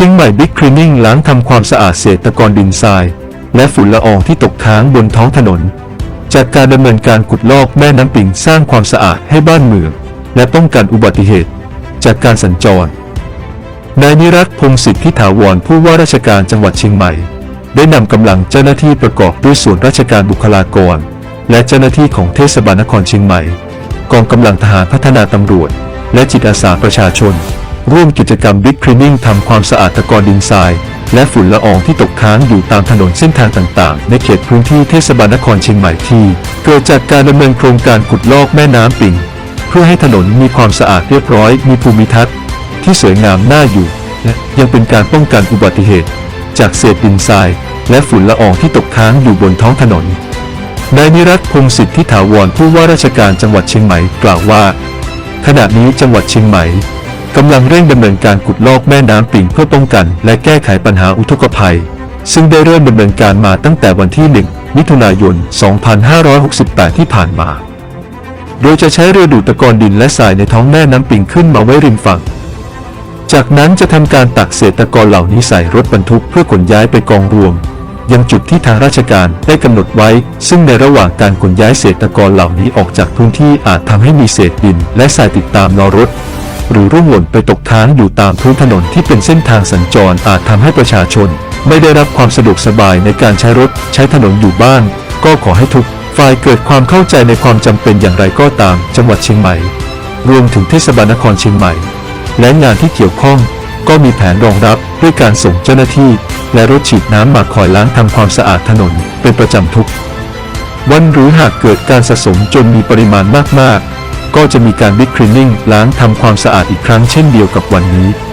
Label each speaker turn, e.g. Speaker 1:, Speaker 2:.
Speaker 1: ชียงใหม่บิ๊กคลีนนิ่งล้างทำความสะอาดเศษตะกอนดินทราย และฝุ่นละอองที่ตกค้างบนท้องถนน จากการดำเนินการขุดลอกแม่น้ำปิงสร้างความสะอาดให้บ้านเมือง และป้องกันอุบัติเหตุ จากการสัญจร นายนิรัตพงศิษฐ์พิถาวรผู้ว่าราชการจังหวัดเชียงใหม่ ได้นำกำลังเจ้าหน้าที่ประกอบด้วยส่วนราชการบุคลากร และเจ้าหน้าที่ของเทศบาลนครเชียงใหม่ กองกำลังทหารพัฒนาตำรวจ และจิตอาสาประชาชน ร่วมกิจกรรมบิ๊กคลีนิ่งทำความสะอาดตะกอนดินทราย และฝุ่นละอองที่ตกค้างอยู่ตามถนนเส้นทางต่างๆ ในเขตพื้นที่เทศบาลนครเชียงใหม่ที่ เกิดจากการดำเนินโครงการขุดลอกแม่น้ำปิง เพื่อให้ถนนมีความสะอาดเรียบร้อย มีภูมิทัศน์ ที่สวยงามน่าอยู่ และยังเป็นการป้องกันอุบัติเหตุ จากเศษดินทราย และฝุ่นละอองที่ตกค้างอยู่บนท้องถนนนายนิรัตพงศิษฐ์ที่ถาวรผู้ว่าราชการจังหวัดเชียงใหม่กล่าวว่า ขณะนี้จังหวัดเชียงใหม่ กำลังเร่งดำเนินการขุดลอกแม่น้ำปิงเพื่อป้องกัน และแก้ไขปัญหาอุทกภัย ซึ่งได้เริ่มดำเนินการมาตั้งแต่วันที่ 1 มิถุนายน 2568 ที่ผ่านมา โดยจะใช้เรือดูดตะกอนดินและทรายในท้องแม่น้ำปิงขึ้นมาไว้ริมฝั่ง จากนั้นจะทำการตักเศษตะกอนเหล่านี้ใส่รถบรรทุกเพื่อขนย้ายไปกองรวม ยังจุดที่ทางราชการได้กำหนดไว้ ซึ่งในระหว่างการขนย้ายเศษตะกอนเหล่านี้ออกจากพื้นที่อาจทำให้มีเศษดิน และทรายติดตามล้อรถ หรือร่วงหล่นไปตกค้างอยู่ตามพื้นถนนที่เป็นเส้นทางสัญจรอาจทำให้ประชาชน ไม่ได้รับความสะดวกสบายในการใช้รถใช้ถนนอยู่บ้าน ก็ขอให้ทุกฝ่ายเกิดความเข้าใจในความจำเป็นอย่างไรก็ตามจังหวัดเชียงใหม่ รวมถึงเทศบาลนครเชียงใหม่ และงานที่เกี่ยวข้องก็มีแผนรองรับด้วยการส่งเจ้าหน้าที่ และรถฉีดน้ำมาคอยล้างทำความสะอาดถนนเป็นประจำทุก วันหรือหากเกิดการสะสมจนมีปริมาณมากๆ ก็จะมีการบิ๊กคลีนนิ่งล้างทำความสะอาดอีกครั้งเช่นเดียวกับวันนี้